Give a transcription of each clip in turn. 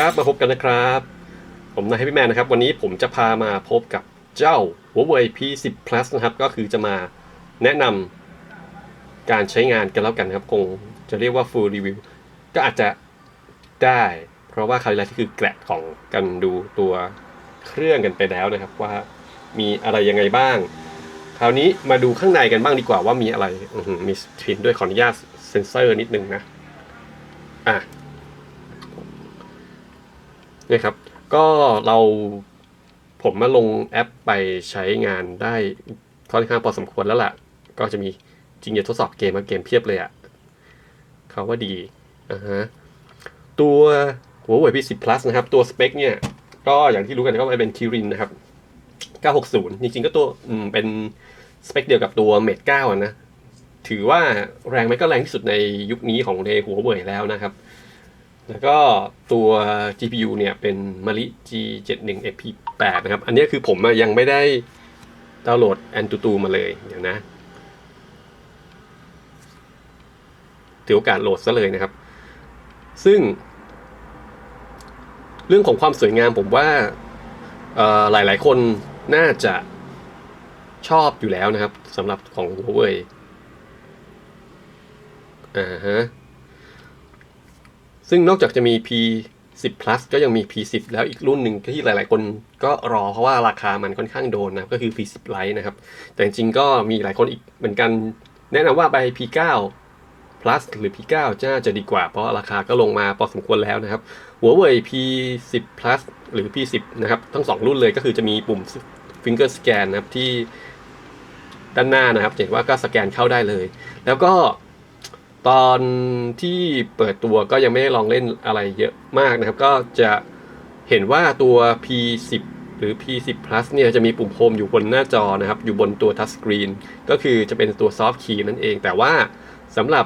ครับมาพบกันนะครับ ผมนายแฮปปี้แมนนะครับ วันนี้ผมจะพามาพบกับเจ้า Huawei P10 Plus นะครับ ก็คือจะมาแนะนำการใช้งานกันแล้วกันครับ คงจะเรียกว่า full review ก็อาจจะได้ เพราะว่าคราวที่แล้วที่คือแกะของกันดูตัวเครื่องกันไปแล้วนะครับ ว่ามีอะไรยังไงบ้าง คราวนี้มาดูข้างในกันบ้างดีกว่าว่ามีอะไรมีสกรีนด้วยขออนุญาตเซ็นเซอร์นิดนึงนะอะ นี่ครับ ก็เราผมมาลงแอปไปใช้งานได้ค่อนข้างพอสมควรแล้วล่ะ ก็จะมีจริงจะทดสอบเกมมาเกมเพียบเลยอะ่ะเขาว่าดีอ่าฮะตัว Huawei P10 Plus นะครับ ตัวสเปคเนี่ย ก็อย่างที่รู้กันก็มันเป็น Kirin นะครับ 960 จริงๆก็ตัวเป็นสเปคเดียวกับตัว Mate 9นะ ถือว่าแรงไหมก็แรงที่สุดในยุคนี้ของในหัวเว่ยแล้วนะครับ แล้วก็ตัว GPU เนี่ยเป็น Mali G71 FP8 นะครับ อันนี้คือผมยังไม่ได้ดาวน์โหลด Antutu มาเลย เดี๋ยวนะถือโอกาสโหลดซะเลยนะครับ ซึ่ง เรื่องของความสวยงามผมว่าเอ่อหลายๆคนน่าจะชอบอยู่แล้วนะครับสำหรับของ Huawei อ่าฮะ ซึ่งนอกจากจะมี P10 Plus ก็ยังมี P10 แล้วอีกรุ่นหนึ่งที่หลาย ๆ คนก็รอเพราะว่าราคามันค่อนข้างโดนนะก็คือ P10 Lite นะครับ แต่จริงๆก็มีหลายคนอีกเหมือนกัน แนะนำว่าไป P9 Plus หรือ P9 จะจะดีกว่า เพราะราคาก็ลงมาพอสมควรแล้วนะครับ Huawei P10 Plus หรือ P10 นะครับ ทั้งสองรุ่นเลยก็คือจะมีปุ่ม Finger Scan นะครับที่ด้านหน้านะครับเห็นว่าก็สแกนเข้าได้เลย แล้วก็ ตอนที่เปิดตัวก็ยังไม่ได้ลองเล่นอะไรเยอะมากนะครับ ก็จะเห็นว่าตัว P10 หรือ P10 Plus เนี่ยจะมีปุ่มโฮมอยู่บนหน้าจอนะครับ อยู่บนตัวทัชสกรีนก็คือจะเป็นตัวซอฟต์คีย์นั่นเอง แต่ว่าสำหรับ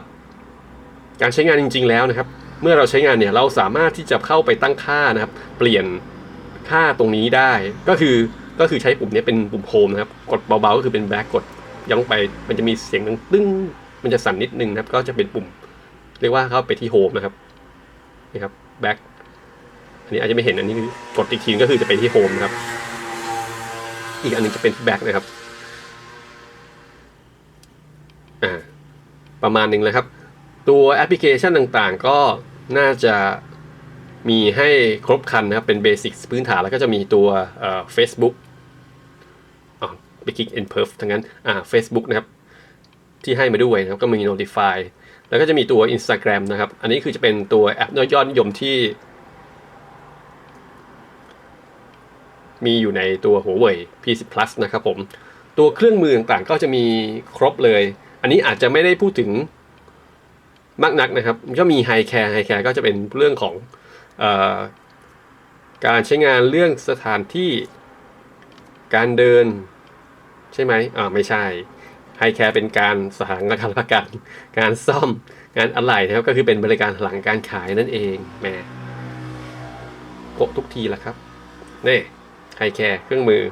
การใช้งานจริง ๆ แล้วนะครับ เมื่อเราใช้งานเนี่ยเราสามารถที่จะเข้าไปตั้งค่านะครับ เปลี่ยนค่าตรงนี้ได้ ก็คือก็คือใช้ปุ่มนี้เป็นปุ่มโฮมนะครับ กดเบาๆก็คือเป็นแบ็กกดย่องไปมันจะมีเสียงดังตึ้ง มันจะสั่นนิดนึงนะครับ ก็จะเป็นปุ่ม เรียกว่าเข้าไปที่โฮมนะครับนี่ครับแบ็กอันนี้อาจจะไม่เห็นอันนี้กดอีกทีก็คือจะไปที่โฮมนะครับ อีกอันหนึงจะเป็นที่แบ็กนะครับอ่าประมาณนึงเลยครับ ตัวแอปพลิเคชันต่างๆ ก็น่าจะมีให้ครบครันนะครับ เป็นเบสิกพื้นฐานแล้วก็จะมีตัวเอ่อ Facebook อ๋อไปคลิก n p e r f ทั้งนั้นอ่า Facebook นะครับ ที่ให้มาด้วยนะครับก็มี Notify แล้วก็จะมีตัว Instagram นะครับ อันนี้คือจะเป็นตัวแอปยอดนิยมที่ มีอยู่ในตัว Huawei P10 Plus นะครับผม ตัวเครื่องมือต่างๆก็จะมีครบเลย อันนี้อาจจะไม่ได้พูดถึงมากนักนะครับ ก็มี High Care High Care ก็จะเป็นเรื่องของออการใช้งานเรื่องสถานที่การเดิน ใช่ไหมอ่าไม่ใช่ ไฮแคร์เป็นการสถานการประกันการซ่อมงานอะไหล่นะครับก็คือเป็นบริการหลังการขายนั่นเองแหมโกะทุกทีละครับนี่ไฮแคร์เครื่องมือ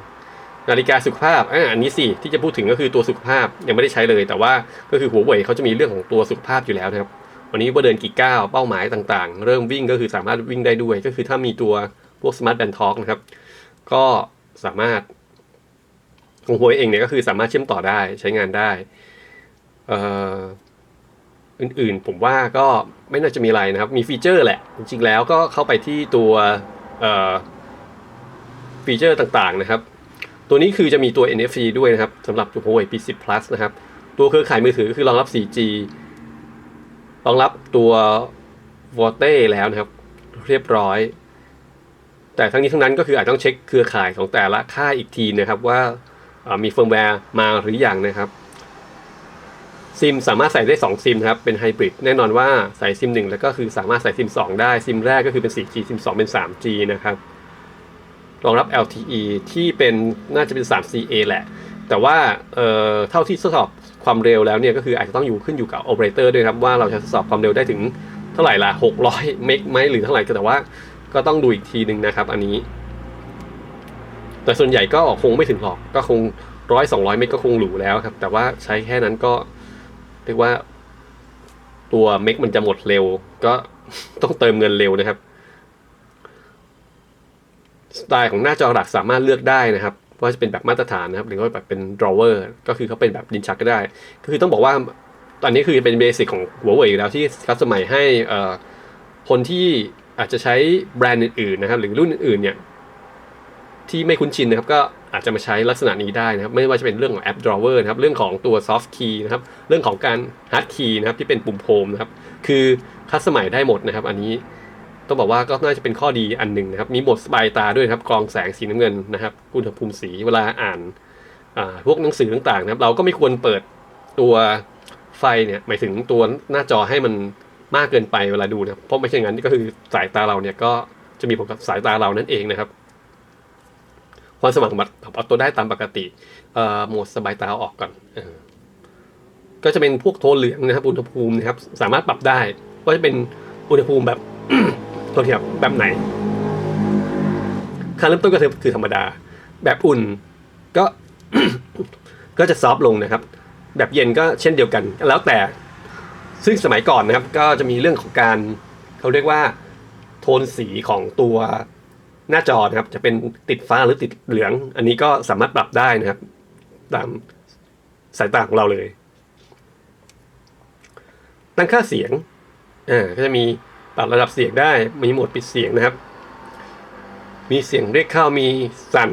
นาฬิกาสุขภาพอ่าอันนี้สิที่จะพูดถึงก็คือตัวสุขภาพยังไม่ได้ใช้เลย แต่ว่าก็คือหัวเว่ยเขาจะมีเรื่องของตัวสุขภาพอยู่แล้วนะครับ วันนี้ว่าเดินกี่ก้าวเป้าหมายต่างๆ เริ่มวิ่งก็คือสามารถวิ่งได้ด้วย ก็คือถ้ามีตัวพวก Smart Band Talk นะครับ ก็สามารถ ของหัวเองเนี่ยก็คือสามารถเชื่อมต่อได้ใช้งานได้เอ่ออื่นๆ ผมว่าก็ไม่น่าจะมีอะไรนะครับ มีฟีเจอร์แหละ จริงๆแล้วก็เข้าไปที่ตัวเอ่อฟีเจอร์ต่างๆนะครับ ตัวนี้คือจะมีตัว NFC ด้วยนะครับสำหรับตัว Huawei P10 Plus นะครับ ตัวเครือข่ายมือถือคือรองรับ 4G รองรับตัว v o l t e แล้วนะครับ เรียบร้อย แต่ทั้งนี้ทั้งนั้นก็คืออาจต้องเช็คเครือข่ายของแต่ละค่ายอีกทีนะครับว่า มีเฟิร์มแวร์มาหรืออยังนะครับซิมสามารถใส่ได้ 2 ซิมครับ เป็นไฮบริดแน่นอนว่าใส่ซิม 1 แล้วก็คือสามารถใส่ซิม 2 ได้ ซิมแรกก็คือเป็น 4G ซิม 2 เป็น 3G นะครับรองรับ LTE ที่เป็นน่าจะเป็น 3CA แหละ แต่ว่าเอ่อเท่าที่ทดสอบความเร็วแล้วเนี่ยก็คืออาจจะต้องอยู่ขึ้นอยู่กับโอเปอเรเตอร์ด้วยครับ ว่าเราจะทดสอบความเร็วได้ถึงเท่าไหร่ล่ะ600 เมกไหมหรือเท่าไหร่ก็แต่ว่าก็ต้องดูอีกทีหนึ่งนะครับ อันนี้ แต่ส่วนใหญ่ก็คงไม่ถึงหรอกก็คงร้อยสองร้อยเมกก็คงหรูแล้วครับ แต่ว่าใช้แค่นั้นก็เรียกว่า ตัวเมกมันจะหมดเร็ว ก็ต้องเติมเงินเร็วนะครับสไตล์ของหน้าจอหลักสามารถเลือกได้นะครับว่าจะเป็นแบบมาตรฐานนะครับ หรือว่าแบบเป็น drawer ก็คือเขาเป็นแบบดินชักก็ได้ก็คือต้องบอกว่าตอนนี้คือเป็นเบสิกของหัวเว่ยอยู่แล้วที่คัสมัยให้คนที่อาจจะใช้แบรนด์อื่นๆนะครับ หรือรุ่นอื่นๆเนี่ย ที่ไม่คุ้นชินนะครับก็อาจจะมาใช้ลักษณะนี้ได้นะครับ ไม่ว่าจะเป็นเรื่องของแอป drawer นะครับ เรื่องของตัว soft key นะครับ เรื่องของการ hard key นะครับที่เป็นปุ่มโฮมนะครับ คือคัสมัยได้หมดนะครับ อันนี้ต้องบอกว่าก็น่าจะเป็นข้อดีอันหนึ่งนะครับ มีโหมดสบายตาด้วยครับกรองแสงสีน้ำเงินนะครับอุณหภูมิสีเวลาอ่านพวกหนังสือต่างๆนะครับ เราก็ไม่ควรเปิดตัวไฟเนี่ยหมายถึงตัวหน้าจอให้มันมากเกินไปเวลาดูนะเพราะไม่ใช่งั้นก็คือสายตาเราเนี่ยก็จะมีผลกับสายตาเรานั่นเองนะครับ ความสว่างปรับตัวได้ตามปกติเอ่อโหมดสบายตาออกก่อนก็จะเป็นพวกโทนเหลืองนะครับอุณหภูมินะครับ สามารถปรับได้ว่าจะเป็นอุณหภูมิแบบโทษทีครับแบบไหนค่าเริ่มต้นก็คือธรรมดา แบบอุ่นก็ก็จะซอฟลงนะครับ แบบเย็นก็เช่นเดียวกัน แล้วแต่ซึ่งสมัยก่อนนะครับ ก็จะมีเรื่องของการเขาเรียกว่า โทนสีของตัว หน้าจอนะครับ จะเป็นติดฟ้าหรือติดเหลือง อันนี้ก็สามารถปรับได้นะครับ ตามสายตาของเราเลย ตั้งค่าเสียงอ่าก็จะมีปรับระดับเสียงได้มีโหมดปิดเสียงนะครับ มีเสียงเรียกเข้ามีสั่น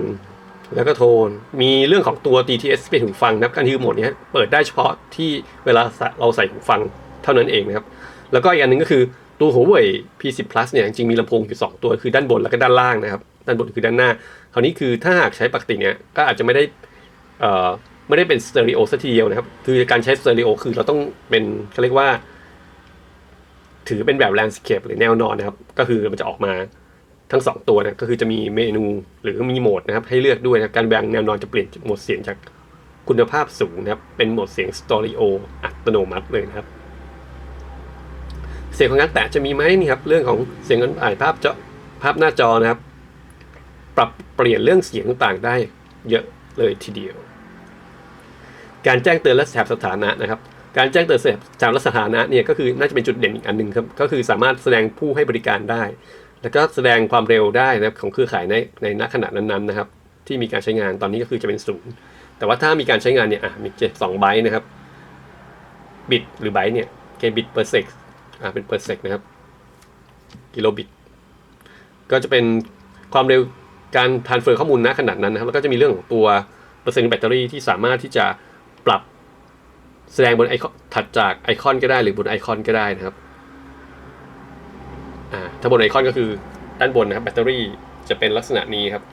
แล้วก็โทน มีเรื่องของตัว DTS เป็นหูฟังนะครับการคือโหมดนี้เปิดได้เฉพาะที่เวลาเราใส่หูฟังเท่านั้นเองนะครับ แล้วก็อีกอันหนึ่งก็คือ ตัวหัวเว่ย P10 Plus เนี่ยจริงมีลำโพงอยู่ 2 ตัวคือด้านบนแล้วก็ด้านล่างนะครับ ด้านบนคือด้านหน้า คราวนี้คือถ้าหากใช้ปกติเนี่ยก็อาจจะไม่ได้เอ่อไม่ได้เป็นสเตอริโอสัทีเดียวนะครับ คือการใช้สเตอริโอคือเราต้องเป็นเขาเรียกว่า ถือเป็นแบบแลนด์สเคปหรือแนวนอนนะครับ ก็คือมันจะออกมาทั้ง 2 ตัวนะก็คือจะมีเมนูหรือมีโหมดนะครับ ให้เลือกด้วยนะการแบ่งแนวนอนจะเปลี่ยนโหมดเสียงจากคุณภาพสูงนะครับ เป็นโหมดเสียงสเตอริโออัตโนมัติเลยนะครับ เสียงของการแตะจะมีไหมนี่ครับเรื่องของเสียงการถ่ายภาพจอภาพหน้าจอนะครับ ปรับเปลี่ยนเรื่องเสียงต่างๆได้เยอะเลยทีเดียว การแจ้งเตือนและแถบสถานะนะครับ การแจ้งเตือนแถบและสถานะเนี่ยก็คือน่าจะเป็นจุดเด่นอีกอันหนึ่งครับก็คือสามารถแสดงผู้ให้บริการได้ แล้วก็แสดงความเร็วได้นะครับของเครือข่ายในในณขณะนั้นๆนะครับ ที่มีการใช้งานตอนนี้ก็คือจะเป็นศูนย์แต่ว่าถ้ามีการใช้งานเนี่ยอะมีเจ็ดสองไบต์นะครับบิตหรือไบต์เนี่ยเคบิตเปอร์เซก อ่าเป็นเปอร์เซกนะครับ กิโลบิต ก็จะเป็นความเร็วการทานเฟอร์ข้อมูลณขนาดนั้นนะครับ แล้วก็จะมีเรื่องของตัวเปอร์เซ็นต์แบตเตอรี่ที่สามารถที่จะปรับแสดงบนไอคอนถัดจากไอคอนก็ได้หรือบนไอคอนก็ได้นะครับอ่าถ้าบนไอคอนก็คือด้านบนนะครับแบตเตอรี่จะเป็นลักษณะนี้ครับ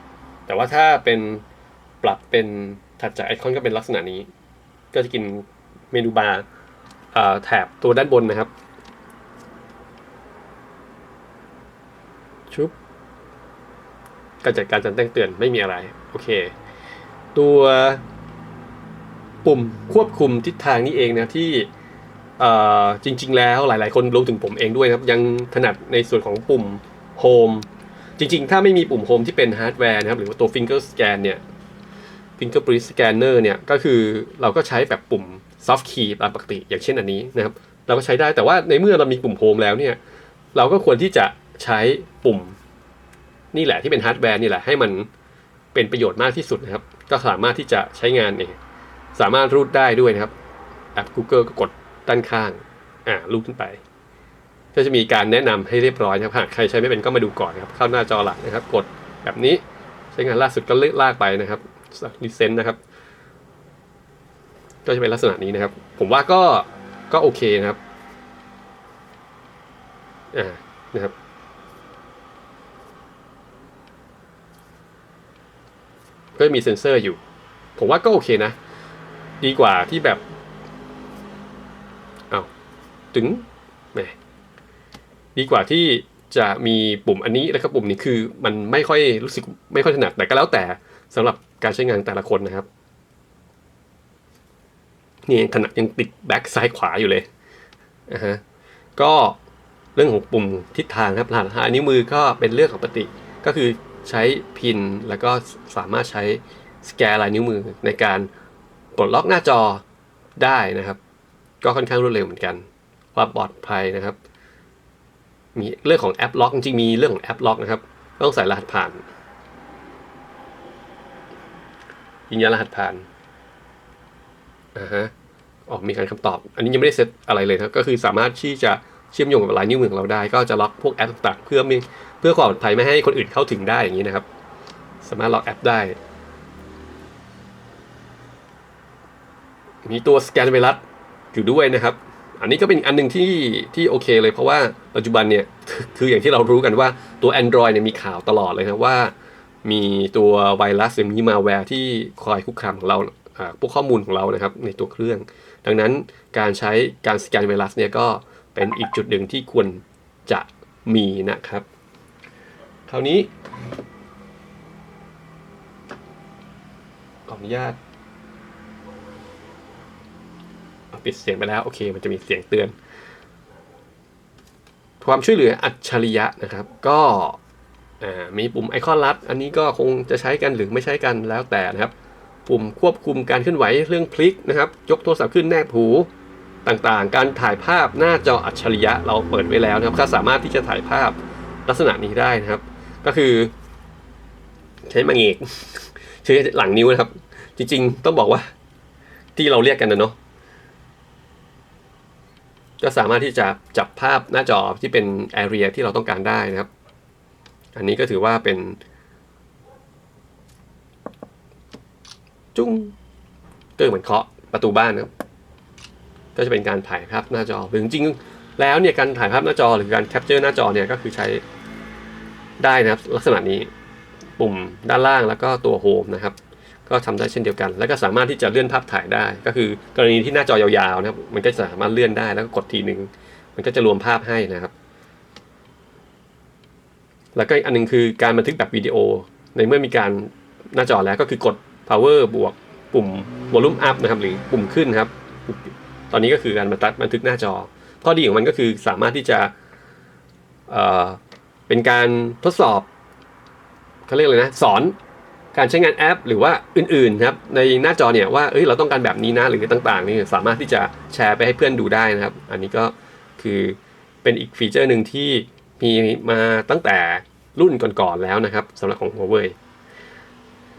แต่ว่าถ้าเป็นปรับเป็นถัดจากไอคอนก็เป็นลักษณะนี้ ก็จะกินเมนูบาร์อ่าแถบตัวด้านบนนะครับ ชุบการจัดการการแจ้งเตือนไม่มีอะไร โอเค ตัวปุ่มควบคุมทิศทางนี่เองนะที่จริง ๆ แล้วหลาย ๆ คนรวมถึงผมเองด้วยครับ ยังถนัดในส่วนของปุ่มโฮมจริง ๆ ถ้าไม่มีปุ่มโฮมที่เป็นฮาร์ดแวร์นะครับ หรือว่าตัว Finger Scan เนี่ย Fingerprint Scanner เนี่ย ก็คือเราก็ใช้แบบปุ่ม Soft Key ตามปกติ อย่างเช่นอันนี้นะครับ เราก็ใช้ได้แต่ว่าในเมื่อเรามีปุ่มโฮมแล้วเนี่ย เราก็ควรที่จะ ใช้ปุ่ม นี่แหละที่เป็นฮาร์ดแวร์นี่แหละให้มันเป็นประโยชน์มากที่สุดนะครับ ก็สามารถที่จะใช้งานเองสามารถรูดได้ด้วยนะครับแอป Google ก็กดด้านข้าง อ่ารูดขึ้นไป ก็จะมีการแนะนำให้เรียบร้อยนะครับหากใครใช้ไม่เป็นก็มาดูก่อนนะครับ เข้าหน้าจอหลักนะครับ กดแบบนี้ใช้งานล่าสุดก็เลือกลากไปนะครับลิเซนต์นะครับ ก็จะเป็นลักษณะนี้นะครับ ผมว่าก็ก็โอเคนะครับ อ่านะครับ ก็มีเซ็นเซอร์อยู่ ผมว่าก็โอเคนะ ดีกว่าที่แบบเอาถึงแหมดีกว่าที่จะมีปุ่มอันนี้แล้วก็ปุ่มนี้คือมันไม่ค่อยรู้สึกไม่ค่อยถนัดแต่ก็แล้วแต่สำหรับการใช้งานแต่ละคนนะครับนี่ถนัดยังติดแบ็คซ้ายขวาอยู่เลยนะฮะก็เรื่องของปุ่มทิศทางครับรหัสหานิ้วมือก็เป็นเรื่องของปกติ ก็คือ ใช้พินแล้วก็สามารถใช้สแกนลายนิ้วมือในการปลดล็อกหน้าจอได้นะครับ ก็ค่อนข้างรวดเร็วเหมือนกัน ความปลอดภัยนะครับ มีเรื่องของแอปล็อกจริงมีเรื่องของแอปล็อกนะครับ ต้องใส่รหัสผ่านยืนยันรหัสผ่านอ่าฮะออกมีการคำตอบ อันนี้ยังไม่ได้เซตอะไรเลยครับ ก็คือสามารถที่จะ เชื่อมโยงกับลายนิ้วมือของเราได้ ก็จะล็อกพวกแอปต่างๆ เพื่อมีเพื่อความปลอดภัยไม่ให้คนอื่นเข้าถึงได้อย่างนี้นะครับ สามารถล็อกแอปได้ มีตัวสแกนไวรัสอยู่ด้วยนะครับ อันนี้ก็เป็นอันหนึ่งที่ที่โอเคเลยเพราะว่าปัจจุบันเนี่ยคืออย่างที่เรารู้กันว่าตัว Android เนี่ยมีข่าวตลอดเลยครับว่า มีตัวไวรัสหรือมีมาแวร์ที่คอยคุกคามของเราอ่าพวกข้อมูลของเรานะครับในตัวเครื่อง ดังนั้นการใช้การสแกนไวรัสเนี่ยก็ เป็นอีกจุดหนึ่งที่ควรจะมีนะครับ คราวนี้ขออนุญาตปิดเสียงไปแล้วโอเค มันจะมีเสียงเตือน ความช่วยเหลืออัจฉริยะนะครับ ก็มีปุ่มไอคอนลัด อันนี้ก็คงจะใช้กันหรือไม่ใช้กันแล้วแต่นะครับ ปุ่มควบคุมการเคลื่อนไหวเรื่องพลิกนะครับ ยกโทรศัพท์ขึ้นแนบหู ต่างๆ การถ่ายภาพหน้าจออัจฉริยะเราเปิดไว้แล้วนะครับก็สามารถที่จะถ่ายภาพลักษณะนี้ได้นะครับ ก็คือ ใช้มังเอกใช้หลังนิ้วนะครับ จริงๆ ต้องบอกว่า ที่เราเรียกกันนะเนาะก็สามารถที่จะจับภาพหน้าจอที่เป็นแอเรียที่เราต้องการได้นะครับ อันนี้ก็ถือว่าเป็น จุ้งก็เหมือนเคาะประตูบ้านนะครับ ก็จะเป็นการถ่ายภาพหน้าจอหรือจริงๆแล้วเนี่ยการถ่ายภาพหน้าจอหรือการแคปเจอร์หน้าจอเนี่ยก็คือใช้ได้นะครับ ลักษณะนี้ปุ่มด้านล่างแล้วก็ตัวโฮมนะครับ ก็ทำได้เช่นเดียวกัน แล้วก็สามารถที่จะเลื่อนภาพถ่ายได้ ก็คือกรณีที่หน้าจอยาวๆนะครับ มันก็สามารถเลื่อนได้แล้วก็กดทีหนึ่งมันก็จะรวมภาพให้นะครับ แล้วก็อีกอันหนึงคือการบันทึกแบบวิดีโอ ในเมื่อมีการหน้าจอแล้วก็คือกด power บวกปุ่ม volume up นะครับ หรือปุ่มขึ้นครับ ตอนนี้ก็คือการบันทึกบันทึกหน้าจอ ข้อดีของมันก็คือสามารถที่จะเอ่อเป็นการทดสอบเขาเรียกเลยนะสอนการใช้งานแอป หรือว่าอื่นๆครับในหน้าจอเนี่ยว่าเอ้ยเราต้องการแบบนี้นะหรือต่างๆนี่สามารถที่จะแชร์ไปให้เพื่อนดูได้นะครับ อันนี้ก็คือเป็นอีกฟีเจอร์หนึ่งที่มีมาตั้งแต่รุ่นก่อนๆแล้วนะครับสำหรับของ Huawei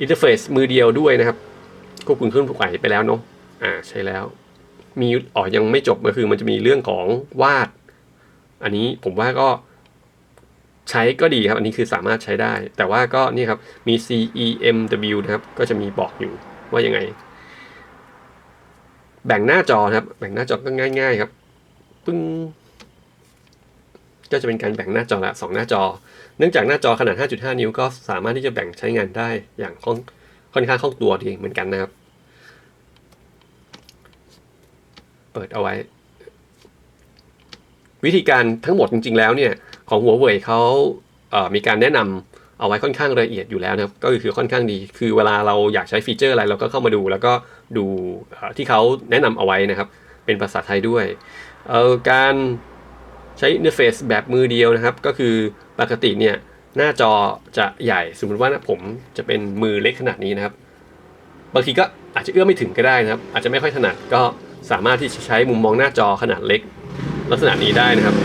อินเทอร์เฟซมือเดียวด้วยนะครับควบคุมเครื่องถูกไหวไปแล้วเนาะอ่าใช่แล้ว มีอ๋อยังไม่จบก็คือ มันจะมีเรื่องของวาด อันนี้ผมว่าก็ใช้ก็ดีครับ อันนี้คือสามารถใช้ได้ แต่ว่าก็นี่ครับ มี CEMW นะครับ ก็จะมีบอกอยู่ว่ายังไง แบ่งหน้าจอครับ แบ่งหน้าจอก็ง่าย ๆ ครับ ปึ้ง ก็จะเป็นการแบ่งหน้าจอละสองหน้าจอ เนื่องจากหน้าจอขนาด 5.5 นิ้วก็สามารถที่จะแบ่งใช้งานได้อย่างค่อนค่อนข้างคล่องตัวดีเหมือนกันนะครับ เปิดเอาไว้ วิธีการทั้งหมดจริง ๆ แล้วเนี่ย ของหัวเว่ยเขาเอ่อมีการแนะนำเอาไว้ค่อนข้างละเอียดอยู่แล้วนะครับก็คือค่อนข้างดี คือเวลาเราอยากใช้ฟีเจอร์อะไรเราก็เข้ามาดู แล้วก็ดูที่เขาแนะนำเอาไว้นะครับ เป็นภาษาไทยด้วยเอ่อการใช้อินเทอร์เฟซแบบมือเดียวนะครับ ก็คือปกติเนี่ยหน้าจอจะใหญ่สมมติว่าผมจะเป็นมือเล็กขนาดนี้นะครับ บางทีก็อาจจะเอื้อมไม่ถึงก็ได้นะครับ อาจจะไม่ค่อยถนัดก็ สามารถที่จะใช้มุมมองหน้าจอขนาดเล็ก ลักษณะนี้ได้นะครับ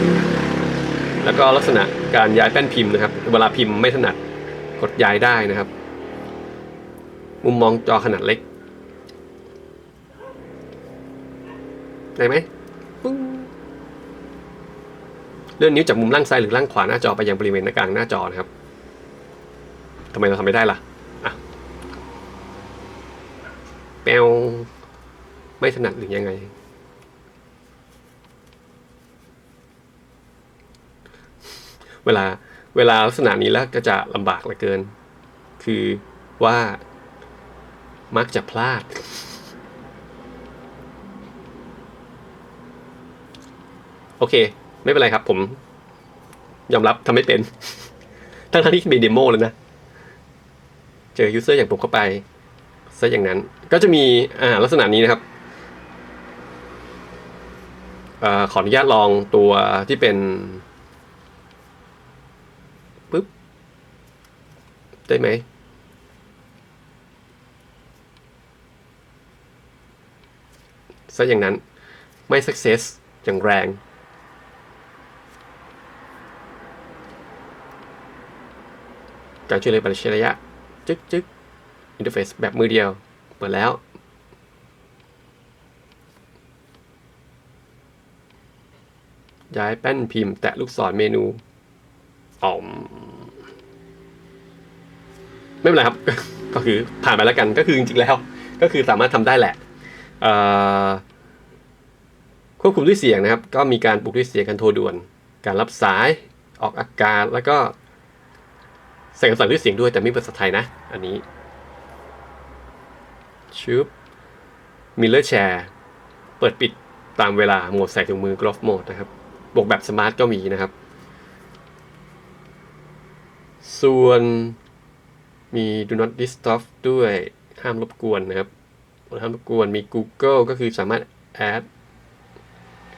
แล้วก็ลักษณะการย้ายแป้นพิมพ์นะครับ เวลาพิมพ์ไม่ถนัดกดย้ายได้นะครับ มุมมองจอขนาดเล็กได้ไหมเลื่อนนิ้วจากมุมล่างซ้ายหรือล่างขวาหน้าจอไปยังบริเวณหน้ากลางหน้าจอนะครับทำไมเราทำไม่ได้ล่ะอะแปว ไม่ถนัดหรือยังไง เวลาเวลาลักษณะนี้แล้วก็จะลำบากเหลือเกิน คือว่ามักจะพลาด โอเค ไม่เป็นไรครับ ผม ยอมรับทำไม่เป็น ทั้งๆที่มีเดโมเลยนะ เจอยูเซอร์อย่างผมเข้าไปซะอย่างนั้น ก็จะมีอ่าลักษณะนี้นะครับ อขออนุญาตลองตัวที่เป็นปึ๊บได้ไหมซะอย่างนั้นไม่ success อย่างแรง การช่วยเหลือปัจจัยระยะ จึ๊กจึ๊กอินเทอร์เฟซแบบมือเดียว เปิดแล้ว ย้ายแป้นพิมพ์ แตะลูกศรเมนูอ๋อมไม่เป็นไรครับ ก็คือผ่านไปแล้วกันก็คือจริงๆแล้ว ก็คือสามารถทำได้แหละควบคุมด้วยเสียงนะครับ ก็มีการปลุกด้วยเสียงการโทรด่วน การรับสายออกอากาศแล้วก็ใส่คำสั่งด้วยเสียงด้วยแต่ไม่เป็นภาษาไทยนะ อันนี้ชุบมิลเลอร์แชร์เปิดปิดตามเวลาโหมดใส่ถุงมือกรอฟโหมดนะครับ บวกแบบสมาร์ทก็มีนะครับ ส่วนมี do not disturb ด้วยห้ามรบกวนนะครับห้ามรบกวนมี Google ก็คือสามารถ add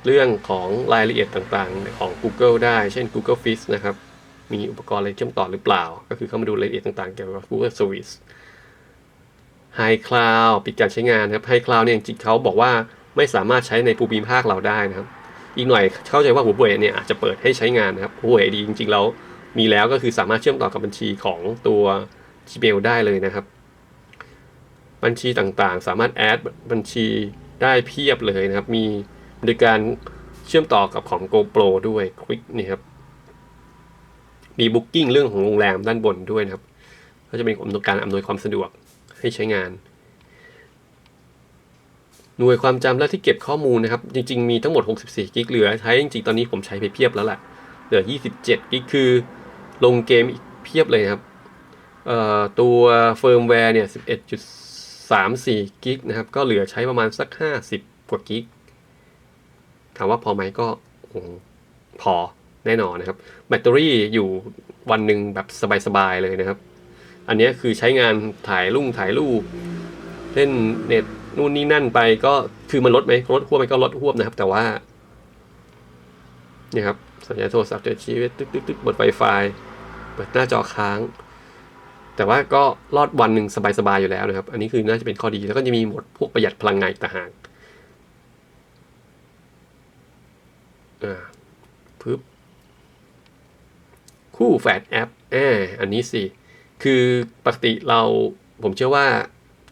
เรื่องของรายละเอียดต่างๆ ของ Google ได้ เช่น Google Fish นะครับ มีอุปกรณ์อะไรเชื่อมต่อหรือเปล่า ก็คือเข้ามาดูรายละเอียดต่างๆ เกี่ยวกับ Google Service High Cloud ปิดการใช้งานนะครับ High Cloud เนี่ยจริงๆเขาบอกว่าไม่สามารถใช้ในภูมิภาคเราได้นะครับ อีกหน่อยเข้าใจว่าหัวเว่ยเนี่ยอาจจะเปิดให้ใช้งานนะครับหัวเว่ยดีจริงๆแล้วมีแล้วก็คือสามารถเชื่อมต่อกับบัญชีของตัว Gmail ได้เลยนะครับ บัญชีต่างๆ สามารถแอดบัญชีได้เพียบเลยนะครับ มีบริการเชื่อมต่อกับของ GoPro ด้วยคลิกนี่ครับมี Booking เรื่องของโรงแรมด้านบนด้วยนะครับ ก็จะเป็นการอำนวยความสะดวกให้ใช้งาน หน่วยความจำและที่เก็บข้อมูลนะครับ จริง ๆ มีทั้งหมด 64 กิกเหลือใช้จริงๆ ตอนนี้ผมใช้ไปเพียบแล้วแหละเหลือ 27 กิกคือลงเกมอีกเพียบเลยครับตัวเฟิร์มแวร์เนี่ย 11.34 กิกนะครับ ก็เหลือใช้ประมาณสัก 50 กว่ากิกถามว่าพอไหมก็พอแน่นอนนะครับ แบตเตอรี่อยู่วันหนึ่งแบบสบาย ๆ เลยนะครับ อันนี้คือใช้งานถ่ายรุ่งถ่ายรูปเล่นเน็ต นู่นนี่นั่นไปก็คือมันลดไหมลดหัวบไหมก็ลดหัวบนะครับ แต่ว่านี่ครับสัญญาณโทรศัพท์จอชีวิตตึ๊กตึ๊กตึ๊กเปิดไฟไฟเปิดหน้าจอค้าง แต่ว่าก็รอดวันหนึ่งสบายๆอยู่แล้วนะครับ อันนี้คือน่าจะเป็นข้อดีแล้วก็จะมีหมดพวกประหยัดพลังงานต่างหากอ่าปึ๊บคู่แฟดแอปอ่าอันนี้สิ คือปกติเราผมเชื่อว่า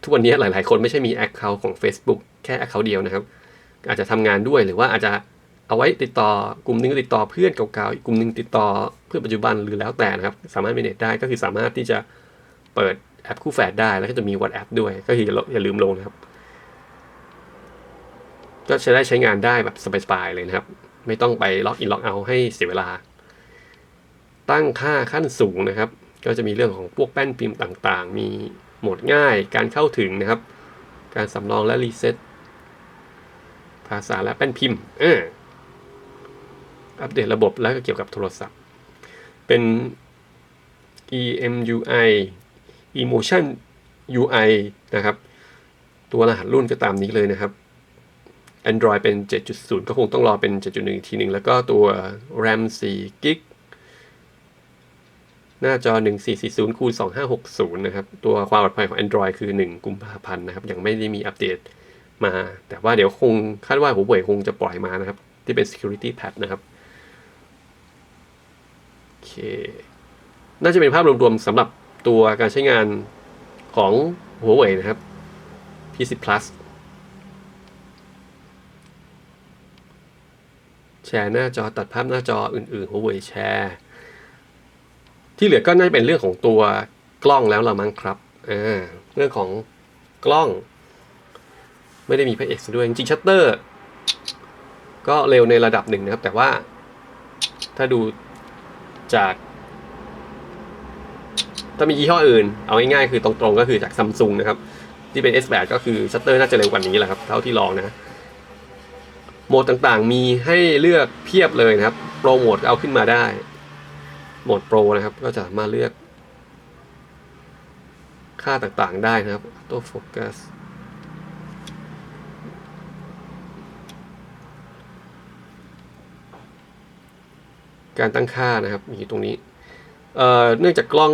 ทุกวันนี้หลาย ๆ คนไม่ใช่มี Account ของ Facebook แค่ Account เดียวนะครับ อาจจะทำงานด้วยหรือว่าอาจจะเอาไว้ติดต่อกลุ่มหนึงติดต่อเพื่อนเก่าๆอีกกลุ่มหนึงติดต่อเพื่อนปัจจุบันหรือแล้วแต่นะครับ สามารถเมเนจได้ก็คือสามารถที่จะเปิดแอปคู่แฝดได้แล้วก็จะมี WhatsApp ด้วย ก็คืออย่าลืมลงนะครับ ก็จะได้ใช้งานได้แบบสบายๆเลยนะครับ ไม่ต้องไปล็อกอินล็อกเอาให้เสียเวลา ตั้งค่าขั้นสูงนะครับ ก็จะมีเรื่องของพวกแป้นพิมพ์ต่างๆ มี โหมดง่าย การเข้าถึงนะครับ การสำรองและรีเซ็ต ภาษาและแป้นพิมพ์อออัปเดตระบบแล้วก็เกี่ยวกับโทรศัพท์ เป็น EMUI Emotion UI นะครับ ตัวรหัสรุ่นก็ตามนี้เลยนะครับ Android เป็น 7.0 ก็คงต้องรอเป็น 7.1 อีกทีหนึ่ง แล้วก็ตัว RAM 4 g b หน้าจอ 1440คูณ2560 นะครับ ตัวความปลอดภัยของ Android คือ 1 กุมภาพันธ์นะครับ ยังไม่ได้มีอัปเดตมา แต่ว่าเดี๋ยวคงคาดว่าหัวเว่ยคงจะปล่อยมานะครับ ที่เป็น security patch นะครับ โอเค น่าจะเป็นภาพรวมๆสำหรับตัวการใช้งานของหัวเว่ยนะครับ P10 Plus แชร์หน้าจอตัดภาพหน้าจออื่นๆหัวเว่ยแชร์ ที่เหลือก็น่าจะเป็นเรื่องของตัวกล้องแล้วละมั้งครับอ่าเรื่องของกล้อง ไม่ได้มีพระเอกด้วยจริงชัตเตอร์ ก็เร็วในระดับหนึ่งนะครับ แต่ว่าถ้าดูจาก ถ้ามียี่ห้ออื่น เอาง่ายๆคือตรงๆก็คือจากซัมซุงนะครับ ที่เป็น S8 ก็คือชัตเตอร์น่าจะเร็วกว่านี้แหละครับ เท่าที่ลองนะโหมดต่างๆมีให้เลือกเพียบเลยนะครับ โปรโหมดเอาขึ้นมาได้ โหมดโปรนะครับ ก็จะสามารถเลือก ค่าต่างๆได้นะครับตัวโฟกัสการตั้งค่านะครับมีตรงนี้เอ่อเนื่องจากกล้อง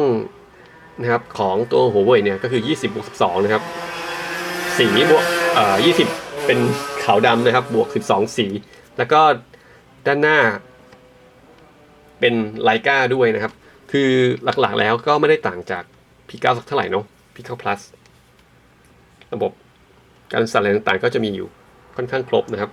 นะครับของตัวหัวเว่ยเนี่ยก็คือ 20บวก12 นะครับ สีบวกเอ่อ20 เป็นขาวดำนะครับ บวก 12 สี แล้วก็ด้านหน้า เป็นไลกาด้วยนะครับ คือหลักๆแล้วก็ไม่ได้ต่างจาก P9 สักเท่าไหร่เนาะ P9 Plus ระบบการสั่นอะไรต่างๆ ก็จะมีอยู่ค่อนข้างครบนะครับ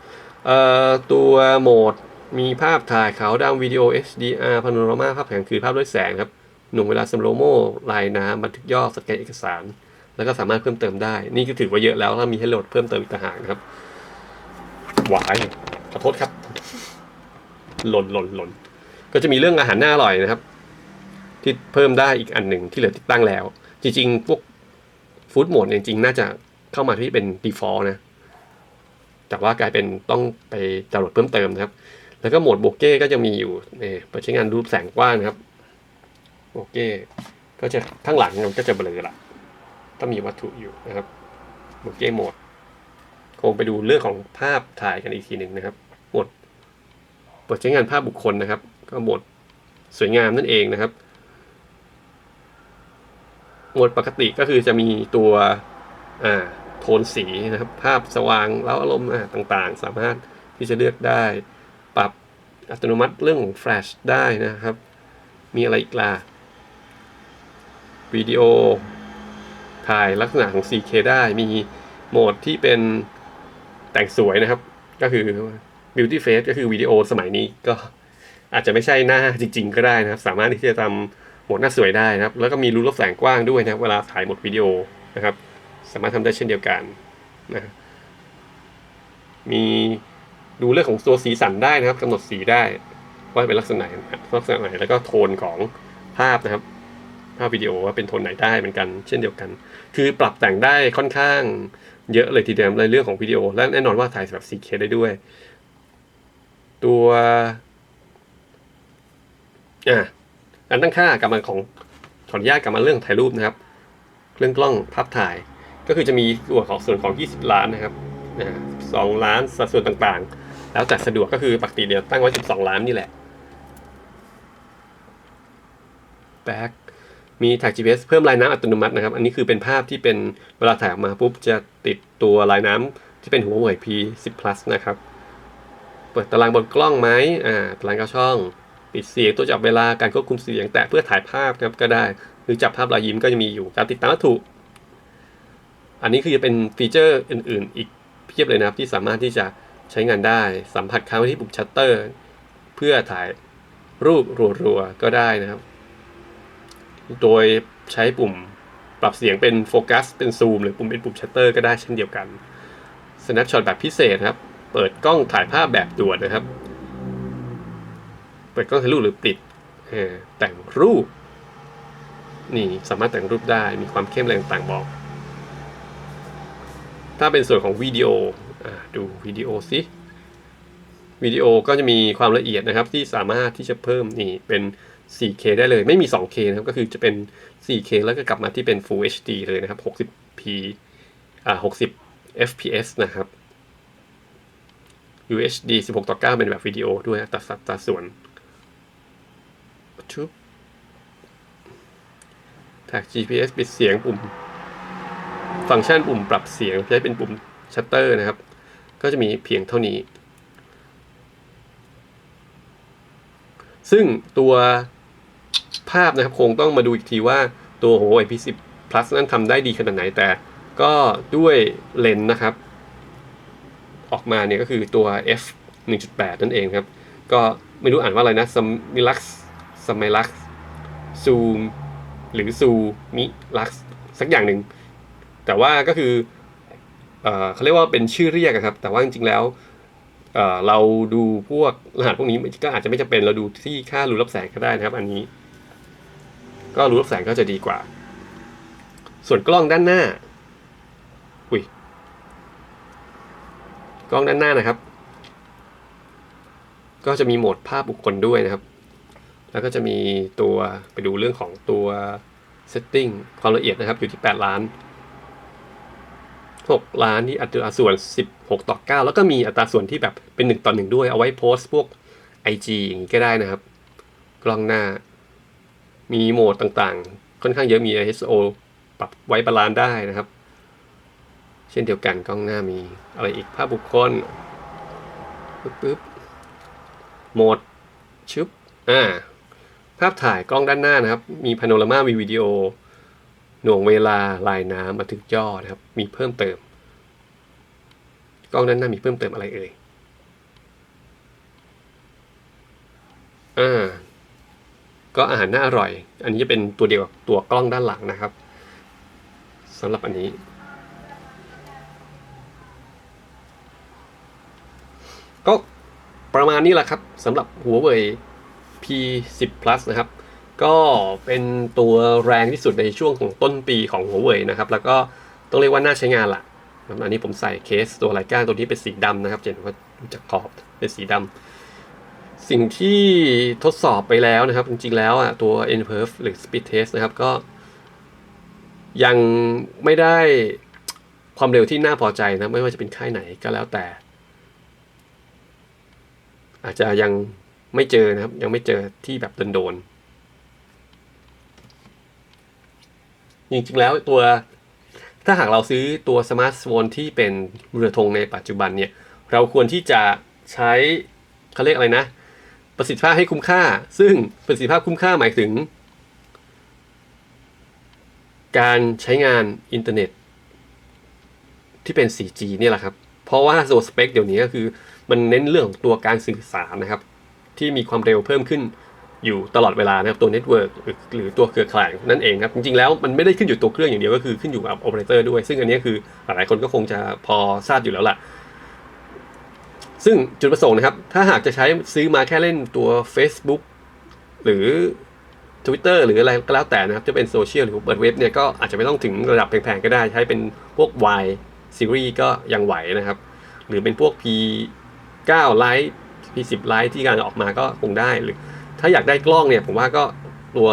ตัวโหมดมีภาพถ่ายขาวดำวิดีโอ HDR พาโนรามาภาพแผงคือภาพด้วยแสงครับ หน่วงเวลาสโลโมลายน้ำบันทึกย่อสแกนเอกสาร แล้วก็สามารถเพิ่มเติมได้ นี่ก็ถือว่าเยอะแล้วถ้ามีให้โหลดเพิ่มเติมอีกต่างหากนะครับ หวายขอโทษครับ หล่นหล่นหล่น ก็จะมีเรื่องอาหารน่าอร่อยนะครับ ที่เพิ่มได้อีกอันหนึ่งที่เหลือติดตั้งแล้ว จริงๆ พวกฟู้ดโหมดจริงๆ น่าจะเข้ามาที่เป็น default นะ แต่ว่ากลายเป็นต้องไปดาวน์โหลดเพิ่มเติมนะครับ แล้วก็โหมดโบเก้ก็จะมีอยู่เนี่ยเปิดใช้งานรูปแสงกว้างนะครับโอเคก็จะข้างหลังมันก็จะเบลอละต้องมีวัตถุอยู่นะครับโอเคโหมดคงไปดูเรื่องของภาพถ่ายกันอีกทีหนึ่งนะครับโหมดเปิดใช้งานภาพบุคคลนะครับ ก็โหมดสวยงามนั่นเองนะครับโหมดปกติก็คือจะมีตัวอ่าโทนสีนะครับ ภาพสว่างแล้วอารมณ์ต่างๆ สามารถที่จะเลือกได้ ปรับอัตโนมัติเรื่องของแฟลชได้นะครับ มีอะไรอีกล่ะวิดีโอ ถ่ายลักษณะของ 4K ได้มีโหมดที่เป็นแต่งสวยนะครับ ก็คือ Beauty Face ก็คือวิดีโอสมัยนี้ก็ อาจจะไม่ใช่หน้าจริง ๆ ก็ได้นะครับ สามารถที่จะทำโหมดหน้าสวยได้นะครับ แล้วก็มีรูรับแสงกว้างด้วยนะครับเวลาถ่ายหมดวิดีโอนะครับ สามารถทำได้เช่นเดียวกันนะมีดูเรื่องของตัวสีสันได้นะครับกำหนดสีได้ว่าเป็นลักษณะไหนลักษณะไหนแล้วก็โทนของภาพนะครับ ภาพวิดีโอว่าเป็นโทนไหนได้เหมือนกัน เช่นเดียวกัน คือปรับแต่งได้ค่อนข้างเยอะเลยทีเดียวในเรื่องของวิดีโอ และแน่นอนว่าถ่ายแบบ 4K ได้ด้วย ตัว อะการตั้งค่ากลับมาของขออนุญาตกลับมาเรื่องถ่ายรูปนะครับ เรื่องกล้องภาพถ่าย ก็คือจะมีส่วนของส่วนของ 20 ล้านนะครับสอ่า2ล้านสัดส่วนต่างๆ แล้วแต่สะดวกก็คือปกติเดียวตั้งไว้ 12 ล้านนี่แหละ back มีถ่าย GPS เพิ่มลายน้ำอัตโนมัตินะครับ อันนี้คือเป็นภาพที่เป็นเวลาถ่ายออกมาปุ๊บจะติดตัวลายน้ำที่เป็นหัวเว่ย P10 Plus นะครับ เปิดตารางบนกล้องไหมอ่าตารางเก้าช่อง ปิดเสียงตัวจับเวลาการควบคุมเสียง แต่เพื่อถ่ายภาพนะครับก็ได้ หรือจับภาพรอยยิ้มก็จะมีอยู่การติดตามวัตถุ อันนี้คือจะเป็นฟีเจอร์อื่น ๆ อีกเพียบเลยนะครับที่สามารถที่จะใช้งานได้สัมผัสค้างที่ปุ่มชัตเตอร์ เพื่อถ่ายรูปรัวๆก็ได้นะครับ โดยใช้ปุ่มปรับเสียงเป็นโฟกัสเป็นซูมหรือปุ่มเป็นปุ่มชัตเตอร์ก็ได้เช่นเดียวกัน snapshot แบบพิเศษครับ เปิดกล้องถ่ายภาพแบบด่วนนะครับ เปิดกล้องถ่ายรูปหรือปิดเออแต่งรูป นี่สามารถแต่งรูปได้มีความเข้มอะไรต่างบอก ถ้าเป็นส่วนของวิดีโออดูวิดีโอสิวิดีโอก็จะมีความละเอียดนะครับที่สามารถที่จะเพิ่มนี่เป็น 4K ได้เลย ไม่มี 2K นะครับก็คือจะเป็น 4K แล้วก็กลับมาที่เป็น Full HD เลยนะครับ 60p อ่า60 fps นะครับ UHD 16 ต่อ 9 เป็นแบบวิดีโอด้วยตัดสัดส่วน ชุบแท็ก GPS ปิดเสียงปุ่ม ฟังก์ชันปุ่มปรับเสียงใช้เป็นปุ่มชัตเตอร์นะครับ ก็จะมีเพียงเท่านี้ ซึ่งตัวภาพนะครับคงต้องมาดูอีกทีว่าตัว Huawei P10 Plus นั้นทำได้ดีขนาดไหนแต่ก็ด้วยเลนส์นะครับ ออกมาเนี่ยก็คือตัว f 1.8 นั่นเองครับ ก็ไม่รู้อ่านว่าอะไรนะสมิลักษ์ Samilax Samilax Zoom หรือ Zoo Mi Lux สักอย่างหนึ่ง แต่ว่าก็คือเอเขาเรียกว่าเป็นชื่อเรียกครับ แต่ว่าจริงๆแล้วเเราดูพวกรหัสพวกนี้ก็อาจจะไม่จำเป็นเราดูที่ค่ารูรับแสงก็ได้นะครับ อันนี้ ก็รูรับแสงก็จะดีกว่า ส่วนกล้องด้านหน้าอุ้ยกล้องด้านหน้านะครับ ก็จะมีโหมดภาพบุคคลด้วยนะครับ แล้วก็จะมีตัวไปดูเรื่องของตัว setting ความละเอียดนะครับอยู่ที่ 8 ล้าน 6 ล้านที่อัตราส่วน 16 ต่อ 9 แล้วก็มีอัตราส่วนที่แบบเป็น 1 ต่อ 1 ด้วยเอาไว้โพสต์พวก IG อย่างนี้ก็ได้นะครับ กล้องหน้า มีโหมดต่างๆ ค่อนข้างเยอะมี ISO ปรับไว้บาลานซ์ได้นะครับ เช่นเดียวกันกล้องหน้ามีอะไรอีกภาพบุคคลปึ๊บปึ๊บโหมดชึบอ่า ภาพถ่ายกล้องด้านหน้านะครับ มีพาโนรามามีวิดีโอ หน่วงเวลาลายน้ำบันทึกย่อนะครับ มีเพิ่มเติม กล้องนั้นหน่ามีเพิ่มเติมอะไรเอ่ยอ่าก็อาหารน่าอร่อย อันนี้จะเป็นตัวเดียวกับตัวกล้องด้านหลังนะครับสำหรับอันนี้ ก็ประมาณนี้แหละครับสำหรับหัวเว่ย P10 Plus นะครับ ก็เป็นตัวแรงที่สุดในช่วงของต้นปีของหัวเว่ยนะครับ แล้วก็ต้องเรียกว่าน่าใช้งานละอันนี้ผมใส่เคสตัวไลกาตัวนี้เป็นสีดำนะครับเห็นว่าดูจากขอบเป็นสีดำสิ่งที่ทดสอบไปแล้วนะครับ จริงๆแล้วอะตัว NPerf หรือ Speed Test นะครับก็ ยังไม่ได้ความเร็วที่น่าพอใจนะ ไม่ว่าจะเป็นค่ายไหนก็แล้วแต่ อาจจะยัง ไม่เจอนะครับ ยังไม่เจอที่แบบโดนๆจริงๆแล้วตัว ถ้าหากเราซื้อตัวสมาร์ทโฟนที่เป็นเรือธงในปัจจุบันเนี่ย เราควรที่จะใช้เขาเรียกอะไรนะ ประสิทธิภาพให้คุ้มค่า ซึ่งประสิทธิภาพคุ้มค่าหมายถึง การใช้งานอินเทอร์เน็ต ที่เป็น 4G เนี่ยแหละครับ เพราะว่าตัวสเปคเดี๋ยวนี้ก็คือมันเน้นเรื่องของตัวการสื่อสารนะครับ ที่มีความเร็วเพิ่มขึ้นอยู่ตลอดเวลานะครับตัวเน็ตเวิร์กหรือตัวเครือข่ายนั่นเองครับจริงๆแล้วมันไม่ได้ขึ้นอยู่ตัวเครื่องอย่างเดียวก็คือขึ้นอยู่กับโอเปอเรเตอร์ด้วย ซึ่งอันนี้คือหลายคนก็คงจะพอทราบอยู่แล้วล่ะ ซึ่งจุดประสงค์นะครับ ถ้าหากจะใช้ซื้อมาแค่เล่นตัว Facebook หรือ Twitter หรืออะไรก็แล้วแต่นะครับ จะเป็นโซเชียลหรือเปิดเว็บเนี่ยก็อาจจะไม่ต้องถึงระดับแพงๆก็ได้ใช้เป็นพวก Y Series ก็ยังไหวนะครับ หรือเป็นพวก P9 Lite P10 Lite ที่กำลังออกมาก็คงได้หรือ ถ้าอยากได้กล้องเนี่ยผมว่าก็ตัว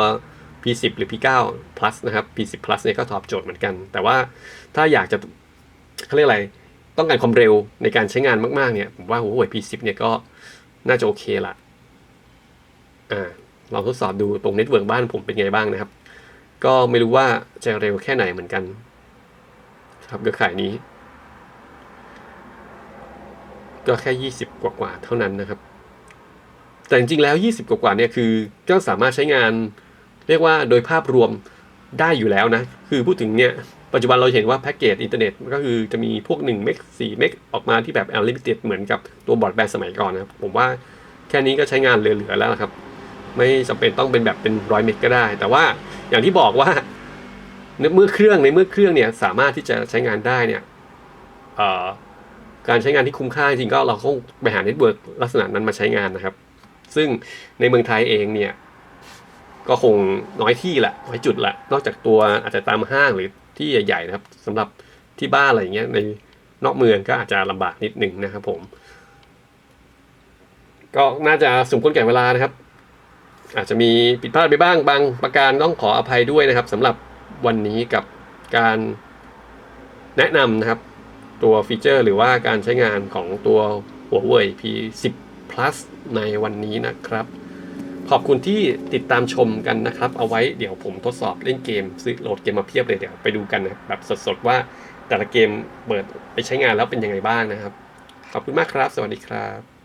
P10 หรือ P9 Plus นะครับ P10 Plus เนี่ยก็ตอบโจทย์เหมือนกัน แต่ว่าถ้าอยากจะเขาเรียกอะไรต้องการความเร็วในการใช้งานมาก ๆ เนี่ย ผมว่าหัวเว่ย P10 เนี่ยก็น่าจะโอเคละอ่าลองทดสอบดูตรงเน็ตเวิร์กบ้านผมเป็นไงบ้างนะครับ ก็ไม่รู้ว่าจะเร็วแค่ไหนเหมือนกัน ครับเครือข่ายนี้ ก็แค่ 20 กว่าๆเท่านั้นนะครับ แต่จริงๆแล้ว 20 กว่าๆเนี่ยคือก็สามารถใช้งาน เรียกว่าโดยภาพรวมได้อยู่แล้วนะ คือพูดถึงเนี่ยปัจจุบันเราเห็นว่าแพ็กเกจอินเทอร์เน็ตก็คือจะมีพวก1เมก4เมกออกมาที่แบบ unlimited เหมือนกับตัวบอร์ดแบนสมัยก่อนนะครับ ผมว่าแค่นี้ก็ใช้งานเหลือๆแล้วครับ ไม่จำเป็นต้องเป็นแบบเป็นร้อยเมกก็ได้ แต่ว่าอย่างที่บอกว่าในเมื่อเครื่องในเมื่อเครื่องเนี่ยสามารถที่จะใช้งานได้เนี่ยเอ่อ การใช้งานที่คุ้มค่าจริงก็เราคงไปหาเน็ตเวิร์กลักษณะนั้นมาใช้งานนะครับ ซึ่งในเมืองไทยเองเนี่ย ก็คงน้อยที่แหละน้อยจุดละนอกจากตัวอาจจะตามห้างหรือที่ใหญ่ๆนะครับสำหรับที่บ้านอะไรอย่างเงี้ยในนอกเมืองก็อาจจะลำบากนิดหนึ่งนะครับผม ก็น่าจะสมควรแก่เวลานะครับ อาจจะมีผิดพลาดไปบ้างบางประการต้องขออภัยด้วยนะครับสำหรับวันนี้กับการแนะนำนะครับ ตัวฟีเจอร์หรือว่าการใช้งานของตัวหัวเว่ย P10 Plus ในวันนี้นะครับ ขอบคุณที่ติดตามชมกันนะครับ เอาไว้เดี๋ยวผมทดสอบเล่นเกม ซื้อโหลดเกมมาเพียบเลยเดี๋ยวไปดูกันนะแบบสดๆว่าแต่ละเกมเปิดไปใช้งานแล้วเป็นยังไงบ้างนะครับ ขอบคุณมากครับ สวัสดีครับ